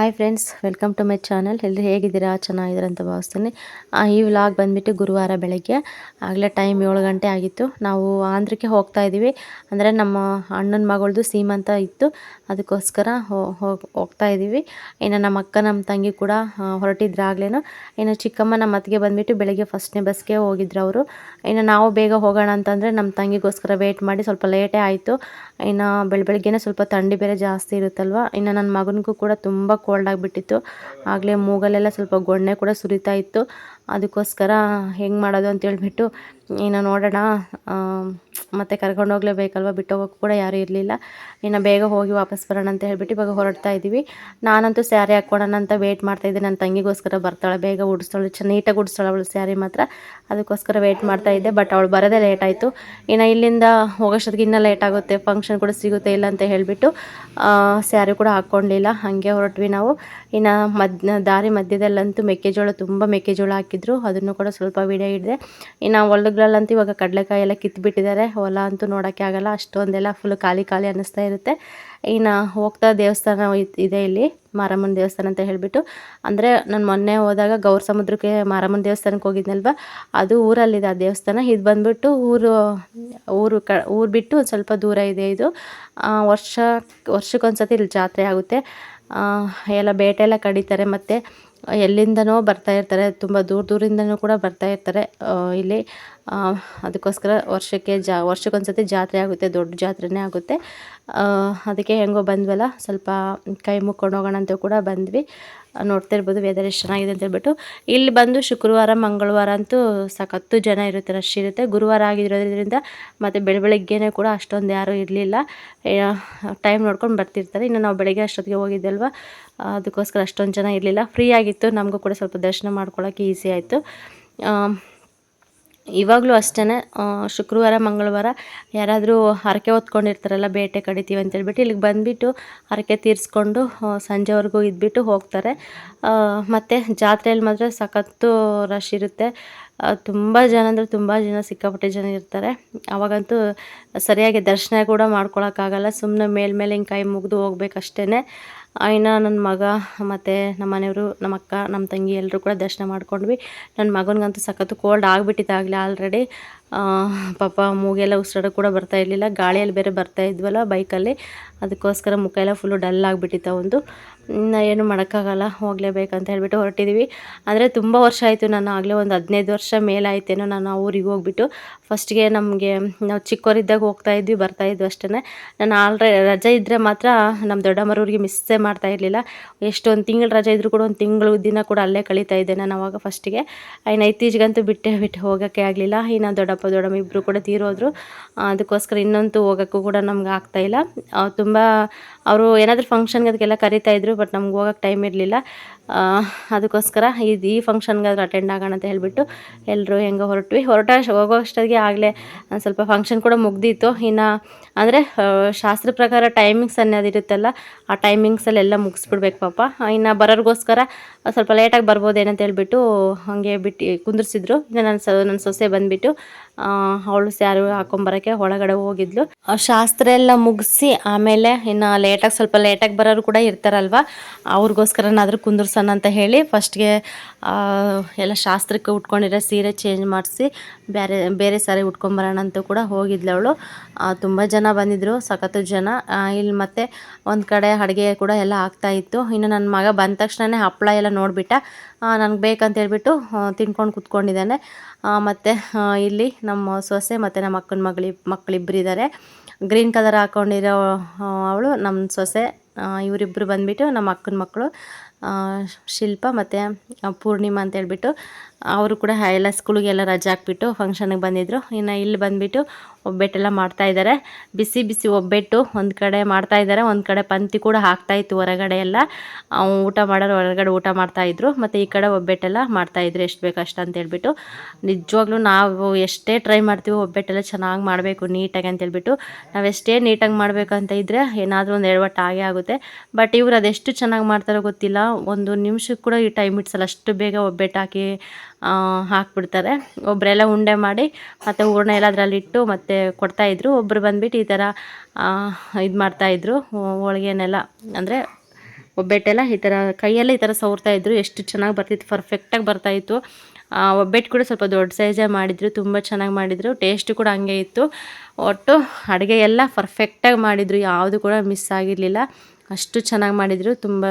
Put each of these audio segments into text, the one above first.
Hi friends welcome to my channel ಎಲ್ಲರೂ ಹೇಗಿದ್ದೀರಾ? ಚೆನ್ನಾಗಿದ್ದೀರಾ ಅಂತ ಭಾವಿಸ್ತೀನಿ. ಈ ವ್ಲಾಗ್ ಬಂದುಬಿಟ್ಟು ಗುರುವಾರ ಬೆಳಗ್ಗೆ. ಆಗಲೇ ಟೈಮ್ ಏಳು ಗಂಟೆ ಆಗಿತ್ತು. ನಾವು ಆಂಧ್ರಕ್ಕೆ ಹೋಗ್ತಾ ಇದ್ದೀವಿ. ಅಂದರೆ ನಮ್ಮ ಅಣ್ಣನ ಮಗಳದು ಸೀಮಂತ ಇತ್ತು. ಅದಕ್ಕೋಸ್ಕರ ಹೋಗ್ತಾ ಇದ್ದೀವಿ. ಇನ್ನು ನಮ್ಮ ಅಕ್ಕ, ನಮ್ಮ ತಂಗಿ ಕೂಡ ಹೊರಟಿದ್ರು ಆಗ್ಲೇನು. ಇನ್ನು ಚಿಕ್ಕಮ್ಮ ನಮ್ಮ ಅತ್ತಿಗೆ ಬಂದುಬಿಟ್ಟು ಬೆಳಗ್ಗೆ ಫಸ್ಟ್ನೇ ಬಸ್ಗೆ ಹೋಗಿದ್ರು ಅವರು. ಇನ್ನು ನಾವು ಬೇಗ ಹೋಗೋಣ ಅಂತಂದರೆ ನಮ್ಮ ತಂಗಿಗೋಸ್ಕರ ವೆಯ್ಟ್ ಮಾಡಿ ಸ್ವಲ್ಪ ಲೇಟೇ ಆಯಿತು. ಇನ್ನು ಬೆಳಬೆಳಗ್ಗೆನೇ ಸ್ವಲ್ಪ ಥಂಡಿ ಬೇರೆ ಜಾಸ್ತಿ ಇರುತ್ತಲ್ವ? ಇನ್ನು ನನ್ನ ಮಗನಿಗೂ ಕೂಡ ತುಂಬ ಕೋಲ್ಡ್ ಆಗಿಬಿಟ್ಟಿತ್ತು. ಆಗಲೇ ಮೂಗಲ್ಲೆಲ್ಲ ಸ್ವಲ್ಪ ಗೊಣ್ಣೆ ಕೂಡ ಸುರಿತಾ ಇತ್ತು. ಅದಕ್ಕೋಸ್ಕರ ಹೆಂಗೆ ಮಾಡೋದು ಅಂತ ಹೇಳ್ಬಿಟ್ಟು ಇನ್ನು ನೋಡೋಣ ಮತ್ತೆ ಕರ್ಕೊಂಡು ಹೋಗ್ಲೇಬೇಕಲ್ವ? ಬಿಟ್ಟು ಹೋಗೋಕೆ ಕೂಡ ಯಾರೂ ಇರಲಿಲ್ಲ. ಇನ್ನು ಬೇಗ ಹೋಗಿ ವಾಪಸ್ ಬರೋಣ ಅಂತ ಹೇಳ್ಬಿಟ್ಟು ಇವಾಗ ಹೊರಡ್ತಾ ಇದ್ದೀವಿ ನಾನಂತೂ ಸ್ಯಾರಿ ಹಾಕ್ಕೊಡೋಣ ಅಂತ ವೇಟ್ ಮಾಡ್ತಾ ಇದ್ದೆ. ನನ್ನ ತಂಗಿಗೋಸ್ಕರ ಬರ್ತಾಳೆ. ಬೇಗ ಉಡಿಸ್ತಾಳೆ. ಚೆನ್ನ ನೀಟಾಗಿ ಉಡಿಸ್ತಾಳೆ ಅವಳು ಸ್ಯಾರಿ ಮಾತ್ರ. ಅದಕ್ಕೋಸ್ಕರ ವೇಟ್ ಮಾಡ್ತಾ ಇದ್ದೆ. ಬಟ್ ಅವಳು ಬರೋದೇ ಲೇಟ್ ಆಯಿತು. ಇನ್ನು ಇಲ್ಲಿಂದ ಹೋಗೋಷ್ಟೊತ್ತಿಗೆ ಇನ್ನೂ ಲೇಟ್ ಆಗುತ್ತೆ. ಫಂಕ್ಷನ್ ಕೂಡ ಸಿಗುತ್ತೆ ಇಲ್ಲ ಅಂತ ಹೇಳಿಬಿಟ್ಟು ಸ್ಯಾರಿ ಕೂಡ ಹಾಕ್ಕೊಂಡಿಲ್ಲ. ಹಾಗೆ ಹೊರಟ್ವಿ ನಾವು. ಇನ್ನು ಮದ್ ದಾರಿ ಮಧ್ಯದಲ್ಲಂತೂ ಮೆಕ್ಕೆಜೋಳ ತುಂಬ ಮೆಕ್ಕೆಜೋಳ ಹಾಕಿದ್ರು. ಅದನ್ನು ಕೂಡ ಸ್ವಲ್ಪ ವಿಡಿಯೋ ಹಿಡಿದೆ. ಇನ್ನು ಹೊಲಗಳಲ್ಲಂತೂ ಇವಾಗ ಕಡಲೆಕಾಯಿ ಎಲ್ಲ ಕಿತ್ಬಿಟ್ಟಿದ್ದಾರೆ. ಹೊಲ ಅಂತೂ ನೋಡೋಕ್ಕೆ ಆಗಲ್ಲ. ಅಷ್ಟೊಂದೆಲ್ಲ ಫುಲ್ ಖಾಲಿ ಖಾಲಿ ಅನ್ನಿಸ್ತಾ ಇರುತ್ತೆ. ಇನ್ನು ಹೋಗ್ತಾ ದೇವಸ್ಥಾನ ಇದೆ ಇಲ್ಲಿ, ಮಾರಮ್ಮನ ದೇವಸ್ಥಾನ ಅಂತ ಹೇಳಿಬಿಟ್ಟು. ಅಂದರೆ ನಾನು ಮೊನ್ನೆ ಹೋದಾಗ ಗೌರ ಸಮುದ್ರಕ್ಕೆ ಮಾರಮ್ಮನ ದೇವಸ್ಥಾನಕ್ಕೆ ಹೋಗಿದ್ನಲ್ವ? ಅದು ಊರಲ್ಲಿದೆ ಆ ದೇವಸ್ಥಾನ. ಇದು ಬಂದುಬಿಟ್ಟು ಊರು ಊರು ಕ, ಊರು ಬಿಟ್ಟು ಒಂದು ಸ್ವಲ್ಪ ದೂರ ಇದೆ ಇದು. ವರ್ಷ, ವರ್ಷಕ್ಕೊಂದ್ಸತಿ ಇಲ್ಲಿ ಜಾತ್ರೆ ಆಗುತ್ತೆ. ಎಲ್ಲ ಬೇಟೆ ಎಲ್ಲ ಕಡಿತಾರೆ ಮತ್ತು ಎಲ್ಲಿಂದನೋ ಬರ್ತಾ ಇರ್ತಾರೆ, ತುಂಬ ದೂರ ದೂರಿಂದನೂ ಕೂಡ ಬರ್ತಾ ಇರ್ತಾರೆ ಇಲ್ಲಿ. ಅದಕ್ಕೋಸ್ಕರ ವರ್ಷಕ್ಕೆ ಜಾ, ವರ್ಷಕ್ಕೊಂದ್ಸತಿ ಜಾತ್ರೆ ಆಗುತ್ತೆ, ದೊಡ್ಡ ಜಾತ್ರೆನೇ ಆಗುತ್ತೆ. ಅದಕ್ಕೆ ಹೆಂಗೋ ಬಂದ್ವಲ್ಲ, ಸ್ವಲ್ಪ ಕೈ ಮುಕ್ಕೊಂಡು ಹೋಗೋಣ ಅಂತ ಕೂಡ ಬಂದ್ವಿ. ನೋಡ್ತಾ ಇರ್ಬೋದು ವೆದರ್ ಎಷ್ಟು ಚೆನ್ನಾಗಿದೆ ಅಂತ ಹೇಳ್ಬಿಟ್ಟು. ಇಲ್ಲಿ ಬಂದು ಶುಕ್ರವಾರ, ಮಂಗಳವಾರ ಅಂತೂ ಸಖತ್ತು ಜನ ಇರುತ್ತೆ ರಶ್ ಇರುತ್ತೆ. ಗುರುವಾರ ಆಗಿರೋದ್ರಿಂದ ಮತ್ತು ಬೆಳ ಬೆಳಗ್ಗೆನೇ ಕೂಡ ಅಷ್ಟೊಂದು ಯಾರೂ ಇರಲಿಲ್ಲ. ಟೈಮ್ ನೋಡ್ಕೊಂಡು ಬರ್ತಿರ್ತಾರೆ. ಇನ್ನು ನಾವು ಬೆಳಗ್ಗೆ ಅಷ್ಟೊತ್ತಿಗೆ ಹೋಗಿದ್ದಲ್ವ, ಅದಕ್ಕೋಸ್ಕರ ಅಷ್ಟೊಂದು ಜನ ಇರಲಿಲ್ಲ. ಫ್ರೀ ಆಗಿತ್ತು, ನಮಗೂ ಕೂಡ ಸ್ವಲ್ಪ ದರ್ಶನ ಮಾಡ್ಕೊಳ್ಳೋಕ್ಕೆ ಈಸಿ ಆಯಿತು. ಇವಾಗಲೂ ಅಷ್ಟೇ ಶುಕ್ರವಾರ, ಮಂಗಳವಾರ ಯಾರಾದರೂ ಹರಕೆ ಹೊತ್ಕೊಂಡಿರ್ತಾರಲ್ಲ, ಬೇಟೆ ಕಡಿತೀವಿ ಅಂತೇಳ್ಬಿಟ್ಟು ಇಲ್ಲಿಗೆ ಬಂದುಬಿಟ್ಟು ಹರಕೆ ತೀರಿಸ್ಕೊಂಡು ಸಂಜೆವರೆಗೂ ಇದ್ಬಿಟ್ಟು ಹೋಗ್ತಾರೆ. ಮತ್ತು ಜಾತ್ರೆಯಲ್ಲಿ ಮಾತ್ರ ಸಖತ್ತು ರಶ್ ಇರುತ್ತೆ. ತುಂಬ ಜನ ಅಂದರೆ ತುಂಬ ಜನ ಸಿಕ್ಕಾಪಟ್ಟೆ ಜನ ಇರ್ತಾರೆ. ಅವಾಗಂತೂ ಸರಿಯಾಗಿ ದರ್ಶನ ಕೂಡ ಮಾಡ್ಕೊಳಕ್ಕಾಗಲ್ಲ ಸುಮ್ಮನೆ ಮೇಲ್ಮೇಲೆ ಹಿಂಗೆ ಕೈ ಮುಗಿದು ಹೋಗ್ಬೇಕಷ್ಟೇ ಇನ್ನು ನನ್ನ ಮಗ, ಮತ್ತು ನಮ್ಮ ಮನೆಯವರು ನಮ್ಮ ಅಕ್ಕ ನಮ್ಮ ತಂಗಿ ಎಲ್ಲರೂ ಕೂಡ ದರ್ಶನ ಮಾಡ್ಕೊಂಡ್ವಿ. ನನ್ನ ಮಗನಿಗಂತೂ ಸಖತ್ತು ಕೋಲ್ಡ್ ಆಗಿಬಿಟ್ಟಿದ್ದಾಗಲೇ ಆಲ್ರೆಡಿ ಪಾಪ ಮೂಗೆಲ್ಲ ಉಸಿರಾಡೋಕೆ ಕೂಡ ಬರ್ತಾ ಇರಲಿಲ್ಲ. ಗಾಳಿಯಲ್ಲಿ ಬೇರೆ ಬರ್ತಾ ಇದ್ವಲ್ಲ ಬೈಕಲ್ಲಿ ಅದಕ್ಕೋಸ್ಕರ ಮುಖ ಎಲ್ಲ ಫುಲ್ಲು ಡಲ್ ಆಗಿಬಿಟ್ಟಿತ್ತು ಒಂದು. ಏನು ಮಾಡೋಕ್ಕಾಗಲ್ಲ, ಹೋಗಲೇಬೇಕಂತ ಹೇಳಿಬಿಟ್ಟು ಹೊರಟಿದ್ದೀವಿ ಅಂದರೆ ತುಂಬ ವರ್ಷ ಆಯಿತು ನಾನು ಆಗಲೇ ಒಂದು ಹದಿನೈದು ವರ್ಷ ಮೇಲಾಯ್ತೇನೋ ನಾನು ಊರಿಗೆ ಹೋಗ್ಬಿಟ್ಟು. ಫಸ್ಟ್ಗೆ ನಮಗೆ ನಾವು ಚಿಕ್ಕವರಿದ್ದಾಗ ಹೋಗ್ತಾ ಇದ್ವಿ, ಬರ್ತಾ ಇದ್ವಿ ಅಷ್ಟೇ ನಾನು ಆಲ್ರೆ, ರಜೆ ಇದ್ದರೆ ಮಾತ್ರ ನಮ್ಮ ದೊಡ್ಡಮ್ಮರವ್ರಿಗೆ ಮಿಸ್ಸೇ ಮಾಡ್ತಾ ಇರಲಿಲ್ಲ. ಎಷ್ಟೊಂದು ತಿಂಗಳು ರಜೆ ಇದ್ದರೂ ಕೂಡ ಒಂದು ತಿಂಗಳು ದಿನ ಕೂಡ ಅಲ್ಲೇ ಕಳೀತಾ ಇದ್ದೆ ನಾನು ಅವಾಗ ಫಸ್ಟಿಗೆ ಇನ್ನು ಇತ್ತೀಚೆಗಂತೂ ಬಿಟ್ಟೆ ಬಿಟ್ಟು ಹೋಗೋಕ್ಕೆ ಆಗಲಿಲ್ಲ. ಇನ್ನು ದೊಡ್ಡಪ್ಪ ದೊಡ್ಡಮ್ಮ ಇಬ್ಬರು ಕೂಡ ತೀರೋದ್ರು. ಅದಕ್ಕೋಸ್ಕರ ಇನ್ನಂತೂ ಹೋಗೋಕ್ಕೂ ಕೂಡ ನಮ್ಗೆ ಆಗ್ತಾಯಿಲ್ಲ ತುಂಬ ಅವರು ಏನಾದರೂ ಫಂಕ್ಷನ್ಗೆ ಅದಕ್ಕೆಲ್ಲ ಕರಿತಾ ಇದ್ರು ಬಟ್ ನಮ್ಗೆ ಹೋಗೋಕ್ಕೆ ಟೈಮ್ ಇರಲಿಲ್ಲ. ಅದಕ್ಕೋಸ್ಕರ ಇದು ಈ ಫಂಕ್ಷನ್ಗಾದ್ರೂ ಅಟೆಂಡ್ ಆಗೋಣ ಅಂತ ಹೇಳಿಬಿಟ್ಟು ಎಲ್ಲರೂ ಹೆಂಗೆ ಹೊರಟ್ವಿ. ಹೊರಟ ಹೋಗೋ ಅಷ್ಟೊತ್ತಿಗೆ ಆಗಲೇ ಸ್ವಲ್ಪ ಫಂಕ್ಷನ್ ಕೂಡ ಮುಗ್ದಿತ್ತು. ಇನ್ನು ಅಂದರೆ ಶಾಸ್ತ್ರ ಪ್ರಕಾರ ಟೈಮಿಂಗ್ಸ್ ಅನ್ನೋದಿರುತ್ತಲ್ಲ ಆ ಟೈಮಿಂಗ್ಸಲ್ಲೆಲ್ಲ ಮುಗಿಸ್ಬಿಡ್ಬೇಕು ಪಾಪ. ಇನ್ನು ಬರೋರಿಗೋಸ್ಕರ ಸ್ವಲ್ಪ ಲೇಟಾಗಿ ಬರ್ಬೋದೇನಂತ ಹೇಳ್ಬಿಟ್ಟು ಹಾಗೆ ಬಿಟ್ಟು ಕುಂದಿರ್ಸಿದ್ರು. ಇನ್ನು ನನ್ನ ಸ ನನ್ನ ಸೊಸೆ ಬಂದುಬಿಟ್ಟು ಅವಳು ಸ್ಯಾರಿ ಹಾಕೊಂಬರೋಕ್ಕೆ ಒಳಗಡೆ ಹೋಗಿದ್ಲು. ಶಾಸ್ತ್ರ ಎಲ್ಲ ಮುಗಿಸಿ ಆಮೇಲೆ ಇನ್ನು ಲೇಟಾಗಿ ಸ್ವಲ್ಪ ಲೇಟಾಗಿ ಬರೋರು ಕೂಡ ಇರ್ತಾರಲ್ವ? ಅವ್ರಿಗೋಸ್ಕರನಾದರೂ ಕುಂದಿರ್ಸೋಣ ಅಂತ ಹೇಳಿ ಫಸ್ಟ್ಗೆ ಎಲ್ಲ ಶಾಸ್ತ್ರಕ್ಕೆ ಉಟ್ಕೊಂಡಿರೋ ಸೀರೆ ಚೇಂಜ್ ಮಾಡಿಸಿ ಬೇರೆ ಬೇರೆ ಸಾರಿ ಉಟ್ಕೊಂಬರೋಣ ಅಂತ ಕೂಡ ಹೋಗಿದ್ಲು ಅವಳು. ತುಂಬ ಜನ ಬಂದಿದ್ರು, ಸಖತ್ತು ಜನ. ಇಲ್ಲಿ ಮತ್ತೆ ಒಂದು ಕಡೆ ಅಡುಗೆ ಕೂಡ ಎಲ್ಲ ಆಗ್ತಾ ಇತ್ತು. ಇನ್ನು ನನ್ನ ಮಗ ಬಂದ ತಕ್ಷಣವೇ ಹಪ್ಪಳ ಎಲ್ಲ ನೋಡಿಬಿಟ್ಟ. ನನಗೆ ಬೇಕಂತ ಹೇಳ್ಬಿಟ್ಟು ತಿನ್ಕೊಂಡು ಕುತ್ಕೊಂಡಿದ್ದಾನೆ. ಮತ್ತು ಇಲ್ಲಿ ನಮ್ಮ ಸೊಸೆ ಮತ್ತು ನಮ್ಮ ಅಕ್ಕನ ಮಗಳಿ ಮಕ್ಕಳಿಬ್ಬರಿದ್ದಾರೆ ಗ್ರೀನ್ ಕಲರ್ ಹಾಕ್ಕೊಂಡಿರೋ ಅವಳು ನಮ್ಮ ಸೊಸೆ. ಇವರಿಬ್ಬರು ಬಂದುಬಿಟ್ಟು ನಮ್ಮ ಅಕ್ಕನ ಮಕ್ಕಳು ಶಿಲ್ಪ ಮತ್ತು ಪೂರ್ಣಿಮಾ ಅಂತ ಹೇಳ್ಬಿಟ್ಟು ಅವರು ಕೂಡ ಎಲ್ಲ ಸ್ಕೂಲಿಗೆಲ್ಲ ರಜೆ ಹಾಕ್ಬಿಟ್ಟು ಫಂಕ್ಷನಿಗೆ ಬಂದಿದ್ದರು ಇನ್ನು ಇಲ್ಲಿ ಬಂದುಬಿಟ್ಟು ಒಬ್ಬೆಟ್ಟೆಲ್ಲ ಮಾಡ್ತಾಯಿದ್ದಾರೆ ಬಿಸಿ ಬಿಸಿ ಒಬ್ಬೆಟ್ಟು ಒಂದು ಕಡೆ ಮಾಡ್ತಾಯಿದ್ದಾರೆ ಒಂದು ಕಡೆ ಪಂಕ್ತಿ ಕೂಡ ಹಾಕ್ತಾಯಿತ್ತು ಹೊರಗಡೆ ಎಲ್ಲ. ಊಟ ಮಾಡೋರು ಹೊರಗಡೆ ಊಟ ಮಾಡ್ತಾಯಿದ್ರು ಮತ್ತು ಈ ಕಡೆ ಒಬ್ಬೆಟ್ಟೆಲ್ಲ ಮಾಡ್ತಾಯಿದ್ರು ಎಷ್ಟು ಬೇಕು ಅಷ್ಟು ಅಂತ ಹೇಳ್ಬಿಟ್ಟು. ನಿಜವಾಗ್ಲೂ ನಾವು ಎಷ್ಟೇ ಟ್ರೈ ಮಾಡ್ತೀವಿ ಒಬ್ಬೆಟ್ಟೆಲ್ಲ ಚೆನ್ನಾಗಿ ಮಾಡಬೇಕು, ನೀಟಾಗಿ ಅಂತ ಹೇಳ್ಬಿಟ್ಟು. ನಾವು ಎಷ್ಟೇ ನೀಟಾಗಿ ಮಾಡಬೇಕಂತ ಇದ್ದರೆ ಏನಾದರೂ ಒಂದು ಎಡವಟ್ಟು ಆಗೇ ಆಗುತ್ತೆ. ಬಟ್ ಇವ್ರು ಅದೆಷ್ಟು ಚೆನ್ನಾಗಿ ಮಾಡ್ತಾರೋ ಗೊತ್ತಿಲ್ಲ. ಒಂದು ನಿಮಿಷಕ್ಕೆ ಕೂಡ ಈ ಟೈಮ್ ಇಟ್ಸಲ್ಲ. ಅಷ್ಟು ಬೇಗ ಒಬ್ಬೆಟ್ಟು ಹಾಕಿ ಹಾಕ್ಬಿಡ್ತಾರೆ. ಒಬ್ಬರೆಲ್ಲ ಉಂಡೆ ಮಾಡಿ ಮತ್ತು ಹೂರ್ಣ ಎಲ್ಲ ಅದರಲ್ಲಿಟ್ಟು ಮತ್ತು ಕೊಡ್ತಾಯಿದ್ರು ಒಬ್ಬರು ಬಂದುಬಿಟ್ಟು ಈ ಥರ ಇದು ಮಾಡ್ತಾಯಿದ್ರು ಹೋಳಿಗೆನೆಲ್ಲ ಅಂದರೆ ಒಬ್ಬಟ್ಟೆಲ್ಲ ಈ ಥರ ಕೈಯಲ್ಲೇ ಈ ಥರ ಸವರ್ತಾ ಇದ್ರು. ಎಷ್ಟು ಚೆನ್ನಾಗಿ ಬರ್ತಿತ್ತು ಪರ್ಫೆಕ್ಟಾಗಿ ಬರ್ತಾಯಿತ್ತು ಒಬ್ಬಟ್ಟು ಕೂಡ ಸ್ವಲ್ಪ ದೊಡ್ಡ ಸೈಜೇ ಮಾಡಿದರು, ತುಂಬ ಚೆನ್ನಾಗಿ ಮಾಡಿದರು. ಟೇಸ್ಟ್ ಕೂಡ ಹಂಗೆ ಇತ್ತು. ಒಟ್ಟು ಅಡುಗೆ ಎಲ್ಲ ಪರ್ಫೆಕ್ಟಾಗಿ ಮಾಡಿದರು. ಯಾವುದು ಕೂಡ ಮಿಸ್ ಆಗಿರಲಿಲ್ಲ. ಅಷ್ಟು ಚೆನ್ನಾಗಿ ಮಾಡಿದರು. ತುಂಬ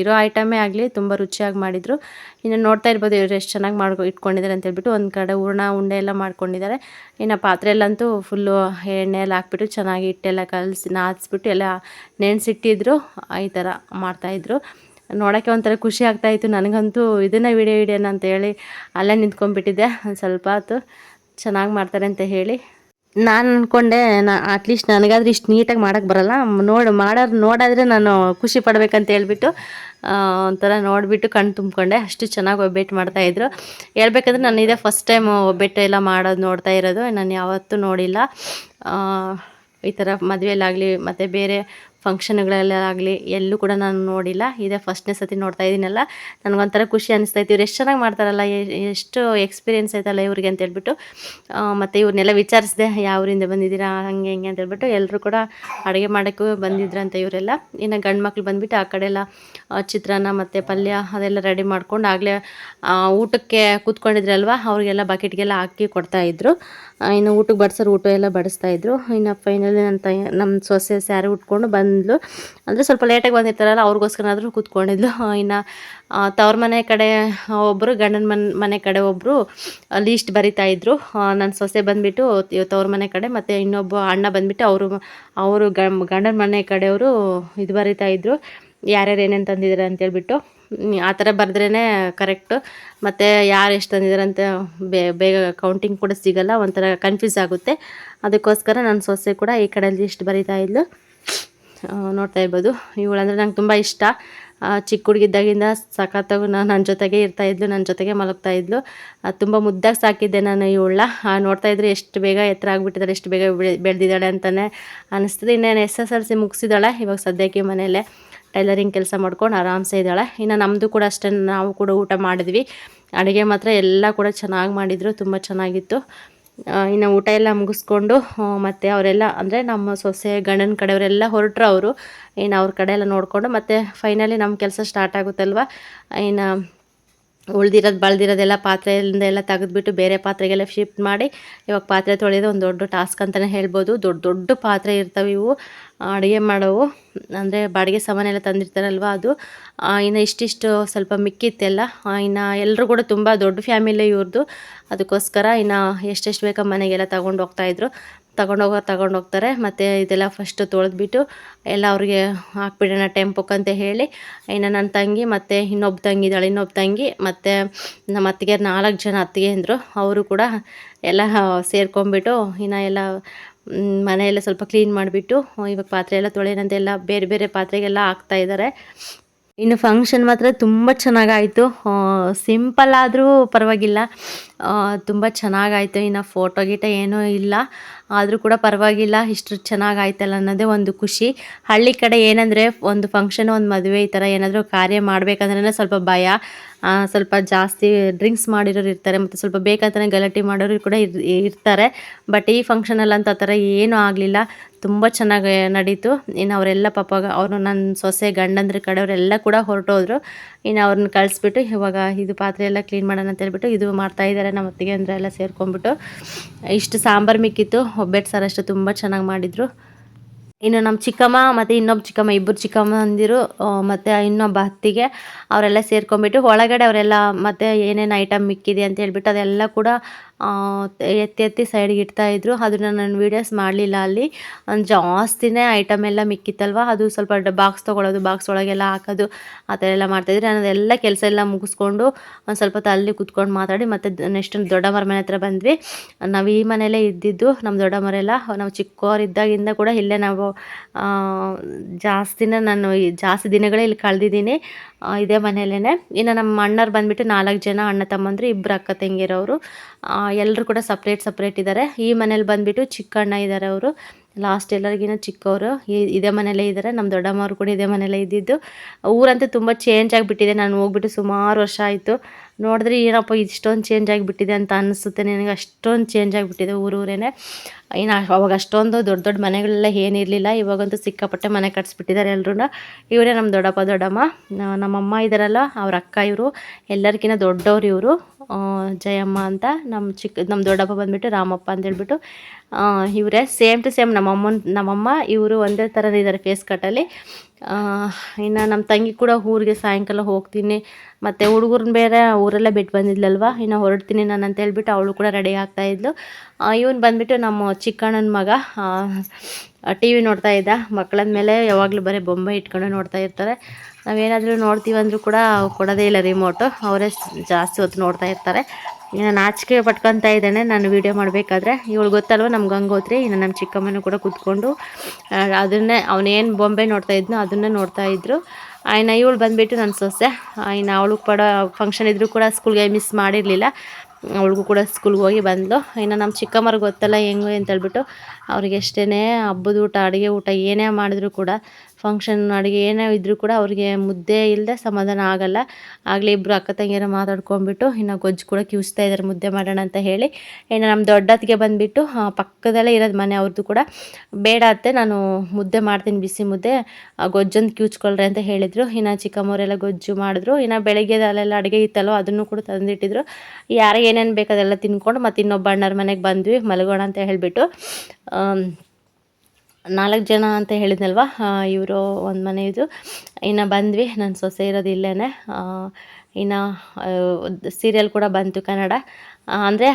ಇರೋ ಐಟಮೇ ಆಗಲಿ, ತುಂಬ ರುಚಿಯಾಗಿ ಮಾಡಿದರು. ಇನ್ನು ನೋಡ್ತಾ ಇರ್ಬೋದು ಇವರು ಎಷ್ಟು ಚೆನ್ನಾಗಿ ಮಾಡ್ಕೊ ಇಟ್ಕೊಂಡಿದ್ದಾರೆ ಅಂತ ಹೇಳ್ಬಿಟ್ಟು ಒಂದು ಕಡೆ ಹೂರ್ಣ, ಉಂಡೆ ಎಲ್ಲ ಮಾಡ್ಕೊಂಡಿದ್ದಾರೆ ಇನ್ನು ಪಾತ್ರೆಯಲ್ಲಂತೂ ಫುಲ್ಲು ಎಣ್ಣೆ ಎಲ್ಲ ಹಾಕ್ಬಿಟ್ಟು ಚೆನ್ನಾಗಿ ಹಿಟ್ಟೆಲ್ಲ ಕಲಸಿ, ನಾದಿಸ್ಬಿಟ್ಟು ಎಲ್ಲ ನೆನೆಸಿಟ್ಟಿದ್ರು. ಈ ಥರ ಮಾಡ್ತಾಯಿದ್ರು ನೋಡೋಕ್ಕೆ ಒಂಥರ ಖುಷಿ ಆಗ್ತಾಯಿತ್ತು ನನಗಂತೂ ಇದನ್ನು ವಿಡಿಯೋ ಹಿಡಿಯೋಣ ಅಂತ ಹೇಳಿ ಅಲ್ಲೇ ನಿಂತ್ಕೊಂಡ್ಬಿಟ್ಟಿದ್ದೆ. ಒಂದು ಸ್ವಲ್ಪ ಹೊತ್ತು ಚೆನ್ನಾಗಿ ಮಾಡ್ತಾರೆ ಅಂತ ಹೇಳಿ. ನಾನು ಅಂದ್ಕೊಂಡೆ ನಾ ಅಟ್ಲೀಸ್ಟ್ ನನಗಾದ್ರೂ ಇಷ್ಟು ನೀಟಾಗಿ ಮಾಡೋಕ್ಕೆ ಬರಲ್ಲ. ನೋಡಿ ಮಾಡೋರು ನೋಡಾದರೆ ನಾನು ಖುಷಿ ಪಡ್ಬೇಕಂತ ಹೇಳ್ಬಿಟ್ಟು ಒಂಥರ ನೋಡಿಬಿಟ್ಟು ಕಣ್ಣು ತುಂಬಿಕೊಂಡೆ. ಅಷ್ಟು ಚೆನ್ನಾಗಿ ಒಬ್ಬಟ್ಟು ಮಾಡ್ತಾಯಿದ್ರು ಹೇಳ್ಬೇಕಂದ್ರೆ ನಾನು ಇದೇ ಫಸ್ಟ್ ಟೈಮ್ ಒಬ್ಬಟ್ಟು ಎಲ್ಲ ಮಾಡೋದು ನೋಡ್ತಾ ಇರೋದು. ನಾನು ಯಾವತ್ತೂ ನೋಡಿಲ್ಲ. ಈ ಥರ ಮದುವೆಯಲ್ಲಾಗಲಿ ಮತ್ತು ಬೇರೆ ಫಂಕ್ಷನ್ಗಳಲ್ಲಾಗಲಿ ಎಲ್ಲೂ ಕೂಡ ನಾನು ನೋಡಿಲ್ಲ. ಇದೇ ಫಸ್ಟ್ನೇ ಸತಿ ನೋಡ್ತಾ ಇದ್ದೀನಲ್ಲ. ನನಗೊಂಥರ ಖುಷಿ ಅನಿಸ್ತಾಯಿತ್ತು ಇವ್ರು ಎಷ್ಟು ಚೆನ್ನಾಗಿ ಮಾಡ್ತಾರಲ್ಲ ಎಷ್ಟು ಎಕ್ಸ್ಪೀರಿಯೆನ್ಸ್ ಆಯ್ತಲ್ಲ ಇವ್ರಿಗೆ ಅಂತ ಹೇಳ್ಬಿಟ್ಟು. ಮತ್ತು ಇವ್ರನ್ನೆಲ್ಲ ವಿಚಾರಿಸಿದೆ, ಯಾವ ಊರಿಂದ ಬಂದಿದ್ದೀರಾ, ಹಂಗೆ, ಹಿಂಗೆ ಅಂತ ಹೇಳ್ಬಿಟ್ಟು ಎಲ್ಲರೂ ಕೂಡ ಅಡುಗೆ ಮಾಡೋಕ್ಕೂ ಬಂದಿದ್ರಂತ ಇವರೆಲ್ಲ. ಇನ್ನು ಗಂಡು ಮಕ್ಳು ಬಂದುಬಿಟ್ಟು ಆ ಕಡೆ ಎಲ್ಲ ಚಿತ್ರಾನ್ನ ಮತ್ತು ಪಲ್ಯ ಅದೆಲ್ಲ ರೆಡಿ ಮಾಡ್ಕೊಂಡು ಆಗಲೇ ಊಟಕ್ಕೆ ಕೂತ್ಕೊಂಡಿದ್ರಲ್ವ, ಅವ್ರಿಗೆಲ್ಲ ಬಕೆಟ್ಗೆಲ್ಲ ಹಾಕಿ ಕೊಡ್ತಾಯಿದ್ರು ಇನ್ನು ಊಟಕ್ಕೆ ಬಡಿಸೋರು ಊಟ ಎಲ್ಲ ಬಡಿಸ್ತಾಯಿದ್ರು ಇನ್ನು ಫೈನಲಿ ನನ್ನ ತಾಯಿ ನಮ್ಮ ಸೊಸೆ ಸ್ಯಾರಿ ಉಟ್ಕೊಂಡು ಬಂದ್ಲು. ಅಂದರೆ ಸ್ವಲ್ಪ ಲೇಟಾಗಿ ಬಂದಿರ್ತಾರಲ್ಲ, ಅವ್ರಿಗೋಸ್ಕರನಾದರೂ ಕೂತ್ಕೊಂಡಿದ್ಲು. ಇನ್ನು ತವ್ರ ಮನೆ ಕಡೆ ಒಬ್ಬರು ಗಂಡನ ಮನೆ ಮನೆ ಕಡೆ ಒಬ್ಬರು ಲೀಸ್ಟ್ ಬರಿತಾ ಇದ್ರು. ನನ್ನ ಸೊಸೆ ಬಂದುಬಿಟ್ಟು ತವ್ರ ಮನೆ ಕಡೆ, ಮತ್ತು ಇನ್ನೊಬ್ಬ ಅಣ್ಣ ಬಂದುಬಿಟ್ಟು, ಅವರು ಅವರು ಗಂಡನ ಮನೆ ಕಡೆಯವರು ಇದು ಬರಿತಾ ಇದ್ದರು ಯಾರ್ಯಾರು ಏನೇನು ತಂದಿದ್ದಾರೆ ಅಂತೇಳ್ಬಿಟ್ಟು ಆ ಥರ ಬರೆದ್ರೇ ಕರೆಕ್ಟು ಮತ್ತು ಯಾರು ಎಷ್ಟು ತಂದಿದ್ದಾರೆ ಅಂತ ಬೇಗ ಕೌಂಟಿಂಗ್ ಕೂಡ ಸಿಗಲ್ಲ, ಒಂಥರ ಕನ್ಫ್ಯೂಸ್ ಆಗುತ್ತೆ. ಅದಕ್ಕೋಸ್ಕರ ನನ್ನ ಸೊಸೆ ಕೂಡ ಈ ಕಡೆ ಲಿಸ್ಟ್ ಬರಿತಾ ಇದ್ಲು. ನೋಡ್ತಾ ಇರ್ಬೋದು. ಇವಳಂದ್ರೆ ನಂಗೆ ತುಂಬ ಇಷ್ಟ. ಚಿಕ್ಕ ಹುಡುಗಿದ್ದಾಗಿಂದ ಸಖತ್ತಾಗಿ ನಾನು ನನ್ನ ಜೊತೆಗೆ ಇರ್ತಾ ಇದ್ಲು ನನ್ನ ಜೊತೆಗೆ ಮಲಗ್ತಾ ಇದ್ಲು. ತುಂಬ ಮುದ್ದಾಗಿ ಸಾಕಿದ್ದೆ ನಾನು ಇವಳನ್ನ ನೋಡ್ತಾ ಇದ್ರೆ ಎಷ್ಟು ಬೇಗ ಎತ್ತರ ಆಗಿಬಿಟ್ಟಿದ್ದಾಳೆ ಎಷ್ಟು ಬೇಗ ಬೆಳೆ ಬೆಳೆದಿದ್ದಾಳೆ ಅಂತಲೇ ಅನಿಸ್ತದೆ. ಇನ್ನೇನು ಎಸ್ ಎಸ್ ಎಲ್ ಸಿ ಮುಗಿಸಿದಾಳೆ, ಇವಾಗ ಸದ್ಯಕ್ಕೆ ಮನೆಯಲ್ಲೇ ಟೈಲರಿಂಗ್ ಕೆಲಸ ಮಾಡ್ಕೊಂಡು ಆರಾಮ್ಸೆ ಇದ್ದಾಳೆ. ಇನ್ನು ನಮ್ಮದು ಕೂಡ ಅಷ್ಟೇ, ನಾವು ಕೂಡ ಊಟ ಮಾಡಿದ್ವಿ. ಅಡುಗೆ ಮಾತ್ರ ಎಲ್ಲ ಕೂಡ ಚೆನ್ನಾಗಿ ಮಾಡಿದರು, ತುಂಬ ಚೆನ್ನಾಗಿತ್ತು. ಇನ್ನು ಊಟ ಎಲ್ಲ ಮುಗಿಸ್ಕೊಂಡು ಮತ್ತು ಅವರೆಲ್ಲ, ಅಂದರೆ ನಮ್ಮ ಸೊಸೆ, ಗಂಡನ ಕಡೆಯವರೆಲ್ಲ ಹೊರಟ್ರು ಅವರು. ಇನ್ನು ಅವ್ರ ಕಡೆ ಎಲ್ಲ ನೋಡಿಕೊಂಡು, ಮತ್ತು ಫೈನಲಿ ನಮ್ಮ ಕೆಲಸ ಸ್ಟಾರ್ಟ್ ಆಗುತ್ತಲ್ವ? ಇನ್ನು ಉಳ್ದಿರೋದು ಬಳ್ದಿರೋದೆಲ್ಲ ಪಾತ್ರೆಯಿಂದ ಎಲ್ಲ ತೆಗೆದ್ಬಿಟ್ಟು ಬೇರೆ ಪಾತ್ರೆಗೆಲ್ಲ ಶಿಫ್ಟ್ ಮಾಡಿ ಇವಾಗ ಪಾತ್ರೆ ತೊಳೆಯೋದು ಒಂದು ದೊಡ್ಡ ಟಾಸ್ಕ್ ಅಂತಲೇ ಹೇಳ್ಬೋದು. ದೊಡ್ಡ ದೊಡ್ಡ ಪಾತ್ರೆ ಇರ್ತವೆ ಇವು. ಅಡುಗೆ ಮಾಡೋವು. ಅಂದರೆ ಬಾಡಿಗೆ ಸಾಮಾನೆಲ್ಲ ತಂದಿರ್ತಾರಲ್ವ ಅದು. ಇನ್ನು ಇಷ್ಟಿಷ್ಟು ಸ್ವಲ್ಪ ಮಿಕ್ಕಿತ್ತೆಲ್ಲ ಇನ್ನು ಎಲ್ಲರೂ ಕೂಡ ತುಂಬ ದೊಡ್ಡ ಫ್ಯಾಮಿಲಿ ಇವ್ರದ್ದು ಅದಕ್ಕೋಸ್ಕರ ಇನ್ನು ಎಷ್ಟೆಷ್ಟು ಬೇಕೋ ಮನೆಗೆಲ್ಲ ತಗೊಂಡು ಹೋಗ್ತಾಯಿದ್ರು ತಗೊಂಡೋಗೋ, ತಗೊಂಡೋಗ್ತಾರೆ. ಮತ್ತು ಇದೆಲ್ಲ ಫಸ್ಟು ತೊಳೆದ್ಬಿಟ್ಟು ಎಲ್ಲ ಅವ್ರಿಗೆ ಹಾಕ್ಬಿಡೋಣ ಟೆಂಪೋಕ್ಕಂತ ಹೇಳಿ. ಇನ್ನು ನನ್ನ ತಂಗಿ ಮತ್ತು ಇನ್ನೊಬ್ಬ ತಂಗಿ ಇದ್ದಾಳೆ, ಇನ್ನೊಬ್ಬ ತಂಗಿ. ಮತ್ತು ನಮ್ಮ ಅತ್ತಿಗೆ ನಾಲ್ಕು ಜನ ಅತ್ತಿಗೆ ಅಂದರು. ಅವರು ಕೂಡ ಎಲ್ಲ ಸೇರ್ಕೊಂಬಿಟ್ಟು ಇನ್ನು ಎಲ್ಲ ಮನೆಯೆಲ್ಲ ಸ್ವಲ್ಪ ಕ್ಲೀನ್ ಮಾಡಿಬಿಟ್ಟು ಇವಾಗ ಪಾತ್ರೆ ಎಲ್ಲ ತೊಳೆಯೋಣಂತೆಲ್ಲ ಬೇರೆ ಬೇರೆ ಪಾತ್ರೆಗೆಲ್ಲ ಹಾಕ್ತಾ ಇದ್ದಾರೆ. ಇನ್ನು ಫಂಕ್ಷನ್ ಮಾತ್ರ ತುಂಬ ಚೆನ್ನಾಗಾಯಿತು. ಸಿಂಪಲ್ ಆದರೂ ಪರವಾಗಿಲ್ಲ. ತುಂಬ ಚೆನ್ನಾಗಾಯಿತು. ಇನ್ನು ಫೋಟೋ ಗೀಟ ಏನೂ ಇಲ್ಲ. ಆದರೂ ಕೂಡ ಪರವಾಗಿಲ್ಲ. ಇಷ್ಟು ಚೆನ್ನಾಗಾಯ್ತಲ್ಲ ಅನ್ನೋದೇ ಒಂದು ಖುಷಿ. ಹಳ್ಳಿ ಕಡೆ ಏನಂದರೆ ಒಂದು ಫಂಕ್ಷನ್ ಒಂದು ಮದುವೆ ಈ ಥರ ಏನಾದರೂ ಕಾರ್ಯ ಮಾಡಬೇಕಂದ್ರೆ ಸ್ವಲ್ಪ ಭಯ. ಸ್ವಲ್ಪ ಜಾಸ್ತಿ ಡ್ರಿಂಕ್ಸ್ ಮಾಡಿರೋರು ಇರ್ತಾರೆ. ಮತ್ತು ಸ್ವಲ್ಪ ಬೇಕಂತಲೇ ಗಲಾಟೆ ಮಾಡೋರು ಕೂಡ ಇರ್, ಇರ್ತಾರೆ. ಬಟ್ ಈ ಫಂಕ್ಷನಲ್ಲಂತ ಆ ಥರ ಏನೂ ಆಗಲಿಲ್ಲ. ತುಂಬ ಚೆನ್ನಾಗಿ ನಡೀತು. ಇನ್ನು ಅವರೆಲ್ಲ ಪಾಪ ಅವರು ನನ್ನ ಸೊಸೆ, ಗಂಡಂದ್ರ ಕಡೆಯವರೆಲ್ಲ ಕೂಡ ಹೊರಟೋದ್ರು. ಇನ್ನು ಅವ್ರನ್ನ ಕಳಿಸ್ಬಿಟ್ಟು ಇವಾಗ ಇದು ಪಾತ್ರೆ ಎಲ್ಲ ಕ್ಲೀನ್ ಮಾಡೋಣ ಅಂತ ಹೇಳ್ಬಿಟ್ಟು ಇದು ಮಾಡ್ತಾ ಇದ್ದಾರೆ ನಮ್ಮ ಅತ್ತಿಗೆ ಅಂದ್ರೆ ಎಲ್ಲ ಸೇರ್ಕೊಂಡ್ಬಿಟ್ಟು. ಇಷ್ಟು ಸಾಂಬಾರು ಮಿಕ್ಕಿತ್ತು ಒಬ್ಬೆಟ್ಟು ಸಾರು ಅಷ್ಟು ತುಂಬ ಚೆನ್ನಾಗಿ ಮಾಡಿದರು. ಇನ್ನು ನಮ್ಮ ಚಿಕ್ಕಮ್ಮ ಮತ್ತು ಇನ್ನೊಬ್ಬ ಚಿಕ್ಕಮ್ಮ, ಇಬ್ಬರು ಚಿಕ್ಕಮ್ಮ ಅಂದಿರು ಮತ್ತು ಇನ್ನೊಬ್ಬ ಅತ್ತಿಗೆ ಅವರೆಲ್ಲ ಸೇರ್ಕೊಂಡ್ಬಿಟ್ಟು, ಒಳಗಡೆ ಅವರೆಲ್ಲ ಮತ್ತು ಏನೇನು ಐಟಮ್ ಮಿಕ್ಕಿದೆ ಅಂತ ಹೇಳ್ಬಿಟ್ಟು ಅದೆಲ್ಲ ಕೂಡ ಎತ್ತಿ ಎತ್ತಿ ಸೈಡ್ಗೆ ಇಡ್ತಾ ಇದ್ರು. ಅದನ್ನ ನಾನು ವೀಡಿಯೋಸ್ ಮಾಡಲಿಲ್ಲ ಅಲ್ಲಿ. ಜಾಸ್ತಿನೇ ಐಟಮ್ ಎಲ್ಲ ಮಿಕ್ಕಿತ್ತಲ್ವ? ಅದು ಸ್ವಲ್ಪ ಬಾಕ್ಸ್ ತೊಗೊಳೋದು ಬಾಕ್ಸ್ ಒಳಗೆಲ್ಲ ಹಾಕೋದು, ಆ ಥರ ಎಲ್ಲ ಮಾಡ್ತಾಯಿದ್ರು ನಾನು ಅದೆಲ್ಲ ಕೆಲಸ ಎಲ್ಲ ಮುಗಿಸ್ಕೊಂಡು, ಒಂದು ಸ್ವಲ್ಪ ಅಲ್ಲಿ ಕೂತ್ಕೊಂಡು ಮಾತಾಡಿ, ಮತ್ತು ನೆಕ್ಸ್ಟ್ ದೊಡ್ಡಮ್ಮರ ಮನೆ ಹತ್ರ ಬಂದ್ವಿ. ನಾವು ಈ ಮನೆಯಲ್ಲೇ ಇದ್ದಿದ್ದು ನಮ್ಮ ದೊಡ್ಡ ಮರೆಲ್ಲ ನಾವು ಚಿಕ್ಕವರಿದ್ದಾಗಿಂದ ಕೂಡ ಇಲ್ಲೇ ನಾವು ಜಾಸ್ತಿನೇ ನಾನು ಜಾಸ್ತಿ ದಿನಗಳೇ ಇಲ್ಲಿ ಕಳೆದಿದ್ದೀನಿ ಇದೇ ಮನೆಯಲ್ಲೇ ಇನ್ನು ನಮ್ಮ ಅಣ್ಣರು ಬಂದುಬಿಟ್ಟು ನಾಲ್ಕು ಜನ ಅಣ್ಣ ತಮ್ಮಂದರು ಇಬ್ಬರು ಅಕ್ಕ ತಂಗಿಯರವರು. ಎಲ್ಲರೂ ಕೂಡ ಸಪ್ರೇಟ್ ಸಪ್ರೇಟ್ ಇದ್ದಾರೆ ಈ ಮನೇಲಿ ಬಂದುಬಿಟ್ಟು ಚಿಕ್ಕಣ್ಣ ಇದ್ದಾರೆ ಅವರು. ಲಾಸ್ಟ್ ಎಲ್ಲರಿಗಿನ ಚಿಕ್ಕವರು. ಇದೇ ಮನೇಲೇ ಇದ್ದಾರೆ ನಮ್ಮ ದೊಡ್ಡಮ್ಮವ್ರು ಕೂಡ ಇದೇ ಮನೇಲೇ ಇದ್ದಿದ್ದು. ಊರಂತೂ ತುಂಬ ಚೇಂಜ್ ಆಗಿಬಿಟ್ಟಿದೆ. ನಾನು ಹೋಗ್ಬಿಟ್ಟು ಸುಮಾರು ವರ್ಷ ಆಯಿತು. ನೋಡಿದ್ರೆ ಏನಪ್ಪ ಇಷ್ಟೊಂದು ಚೇಂಜ್ ಆಗಿಬಿಟ್ಟಿದೆ ಅಂತ ಅನಿಸುತ್ತೆ. ನನಗೆ ಅಷ್ಟೊಂದು ಚೇಂಜ್ ಆಗಿಬಿಟ್ಟಿದೆ ಊರೂರೇನೆ ಇನ್ನು ಅವಾಗ ಅಷ್ಟೊಂದು ದೊಡ್ಡ ದೊಡ್ಡ ಮನೆಗಳೆಲ್ಲ ಏನಿರಲಿಲ್ಲ ಇವಾಗಂತೂ ಸಿಕ್ಕಾಪಟ್ಟೆ ಮನೆ ಕಟ್ಸ್ಬಿಟ್ಟಿದ್ದಾರೆ ಎಲ್ಲರೂ ಇವರೇ ನಮ್ಮ ದೊಡ್ಡಪ್ಪ, ದೊಡ್ಡಮ್ಮ. ನಮ್ಮಮ್ಮ ಇದ್ದಾರಲ್ಲ ಅವ್ರ ಅಕ್ಕ ಇವರು. ಎಲ್ಲರಿಗಿಂತ ದೊಡ್ಡವ್ರು ಇವರು. ಜಯಮ್ಮ ಅಂತ ನಮ್ಮ ಚಿಕ್ಕ ನಮ್ಮ ದೊಡ್ಡಪ್ಪ ಬಂದುಬಿಟ್ಟು ರಾಮಪ್ಪ ಅಂತ ಹೇಳ್ಬಿಟ್ಟು ಇವರೇ ಸೇಮ್ ಟು ಸೇಮ್ ನಮ್ಮಮ್ಮನ ನಮ್ಮಮ್ಮ ಇವರು ಒಂದೇ ಥರ ಇದ್ದಾರೆ ಫೇಸ್ ಕಟ್ಟಲ್ಲಿ ಇನ್ನು ನಮ್ಮ ತಂಗಿ ಕೂಡ ಊರಿಗೆ ಸಾಯಂಕಾಲ ಹೋಗ್ತೀನಿ. ಮತ್ತು ಹುಡುಗರನ್ನ ಬೇರೆ ಊರಲ್ಲೇ ಬಿಟ್ಟು ಬಂದಿದ್ಲಲ್ವ, ಇನ್ನು ಹೊರಡ್ತೀನಿ ನಾನು ಅಂತ ಹೇಳ್ಬಿಟ್ಟು ಅವಳು ಕೂಡ ರೆಡಿ ಆಗ್ತಾ ಇದ್ಲು. ಇವನು ಬಂದುಬಿಟ್ಟು ನಮ್ಮ ಚಿಕ್ಕಣ್ಣನ ಮಗ ಟಿ ವಿ ನೋಡ್ತಾ ಇದ್ದ. ಮಕ್ಕಳ ಮೇಲೆ ಯಾವಾಗಲೂ ಬರೀ ಬೊಂಬೆ ಇಟ್ಕೊಂಡು ನೋಡ್ತಾ ಇರ್ತಾರೆ. ನಾವೇನಾದರೂ ನೋಡ್ತೀವಿ ಅಂದರೂ ಕೂಡ ಕೊಡೋದೇ ಇಲ್ಲ ರಿಮೋಟು ಅವರೇ ಜಾಸ್ತಿ ಹೊತ್ತು ನೋಡ್ತಾ ಇರ್ತಾರೆ. ಇನ್ನು ನಾಚಿಕೆ ಪಟ್ಕೊತಾ ಇದ್ದಾನೆ. ನಾನು ವೀಡಿಯೋ ಮಾಡಬೇಕಾದ್ರೆ. ಇವಳು ಗೊತ್ತಲ್ವ? ನಮ್ಮ ಗಂಗೋತ್ರಿ. ಇನ್ನು ನಮ್ಮ ಚಿಕ್ಕಮ್ಮನೂ ಕೂಡ ಕೂತ್ಕೊಂಡು ಅದನ್ನೇ, ಅವನೇನು ಬೊಂಬೆ ನೋಡ್ತಾ ಇದ್ನೋ ಅದನ್ನೇ ನೋಡ್ತಾ ಇದ್ರು. ಇನ್ನು ಇವಳು ಬಂದುಬಿಟ್ಟು ನನ್ನ ಸೊಸೆ. ಆಯ್ನ ಅವಳು ಕೂಡ ಫಂಕ್ಷನ್ ಇದ್ದರೂ ಕೂಡ ಸ್ಕೂಲ್ಗೆ ಮಿಸ್ ಮಾಡಿರಲಿಲ್ಲ. ಅವಳಿಗೂ ಕೂಡ ಸ್ಕೂಲ್ಗೆ ಹೋಗಿ ಬಂದಳು ಇನ್ನು ನಮ್ಮ ಚಿಕ್ಕಮ್ಮರಿಗೆ ಗೊತ್ತಲ್ಲ ಹೆಂಗೆ ಅಂತೇಳ್ಬಿಟ್ಟು ಅವ್ರಿಗೆ ಎಷ್ಟೇ ಹಬ್ಬದ ಊಟ, ಅಡುಗೆ ಊಟ ಏನೇ ಮಾಡಿದ್ರು ಕೂಡ ಫಂಕ್ಷನ್ ಅಡುಗೆ ಏನೇ ಇದ್ದರೂ ಕೂಡ ಅವ್ರಿಗೆ ಮುದ್ದೆ ಇಲ್ಲದೆ ಸಮಾಧಾನ ಆಗಲ್ಲ. ಆಗಲೇ ಇಬ್ಬರು ಅಕ್ಕ ತಂಗಿಯರ ಮಾತಾಡ್ಕೊಂಡ್ಬಿಟ್ಟು ಇನ್ನು ಗೊಜ್ಜು ಕೂಡ ಕಿವಿಸ್ತಾ ಇದ್ದಾರೆ ಮುದ್ದೆ ಮಾಡೋಣ ಅಂತ ಹೇಳಿ. ಇನ್ನು ನಮ್ಮ ದೊಡ್ಡತ್ತಿಗೆ ಬಂದುಬಿಟ್ಟು ಪಕ್ಕದಲ್ಲೇ ಇರೋದು ಮನೆ ಅವ್ರದ್ದು ಕೂಡ. ಬೇಡ ಅತ್ತೆ, ನಾನು ಮುದ್ದೆ ಮಾಡ್ತೀನಿ, ಬಿಸಿ ಮುದ್ದೆ. ಗೊಜ್ಜೊಂದು ಕಿವುಚ್ಕೊಳ್ರಿ ಅಂತ ಹೇಳಿದರು. ಇನ್ನು ಚಿಕ್ಕಮ್ಮವರೆಲ್ಲ ಗೊಜ್ಜು ಮಾಡಿದ್ರು. ಇನ್ನು ಬೆಳಗ್ಗೆದಲ್ಲೆಲ್ಲ ಅಡುಗೆ ಇತ್ತಲ್ಲೋ ಅದನ್ನು ಕೂಡ ತಂದಿಟ್ಟಿದ್ರು. ಯಾರು ಏನೇನು ಬೇಕು ಅದೆಲ್ಲ ತಿನ್ಕೊಂಡು ಮತ್ತು ಇನ್ನೊಬ್ಬ ಅಣ್ಣರ ಮನೆಗೆ ಬಂದ್ವಿ, ಮಲಗೋಣ ಅಂತ ಹೇಳಿಬಿಟ್ಟು. ನಾಲ್ಕು ಜನ ಅಂತ ಹೇಳಿದ್ನಲ್ವ? ಇವರು ಒಂದು ಮನೆ ಇದು. ಇನ್ನು ಬಂದ್ವಿ ನನ್ನ ಸೊಸೆ ಇರೋದು ಇಲ್ಲೇ ಇನ್ನು ಸೀರಿಯಲ್ ಕೂಡ ಬಂತು ಕನ್ನಡ. ಅಂದರೆ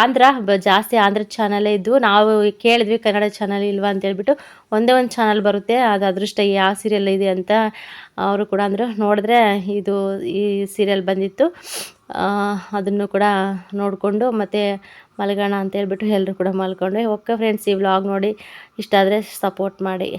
ಆಂಧ್ರ ಜಾಸ್ತಿ ಆಂಧ್ರ ಚಾನಲೇ ಇದ್ವು ನಾವು ಕೇಳಿದ್ವಿ ಕನ್ನಡ ಚಾನಲ್ ಇಲ್ವಾ ಅಂತ ಹೇಳ್ಬಿಟ್ಟು, ಒಂದೇ ಒಂದು ಚಾನಲ್ ಬರುತ್ತೆ, ಅದು ಅದೃಷ್ಟ ಯಾವ ಸೀರಿಯಲ್ ಇದೆ ಅಂತ ಅವರು ಕೂಡ ಅಂದರು. ನೋಡಿದ್ರೆ ಇದು ಈ ಸೀರಿಯಲ್ ಬಂದಿತ್ತು. ಅದನ್ನು ಕೂಡ ನೋಡಿಕೊಂಡು, ಮತ್ತು ಮಲಗೋಣ ಅಂತ ಹೇಳ್ಬಿಟ್ಟು ಎಲ್ಲರೂ ಕೂಡ ಮಲ್ಕೊಂಡ್ವಿ ಓಕೆ ಫ್ರೆಂಡ್ಸ್ ಈ ವ್ಲಾಗ್ ನೋಡಿ ಇಷ್ಟ ಆದರೆ ಸಪೋರ್ಟ್ ಮಾಡಿ.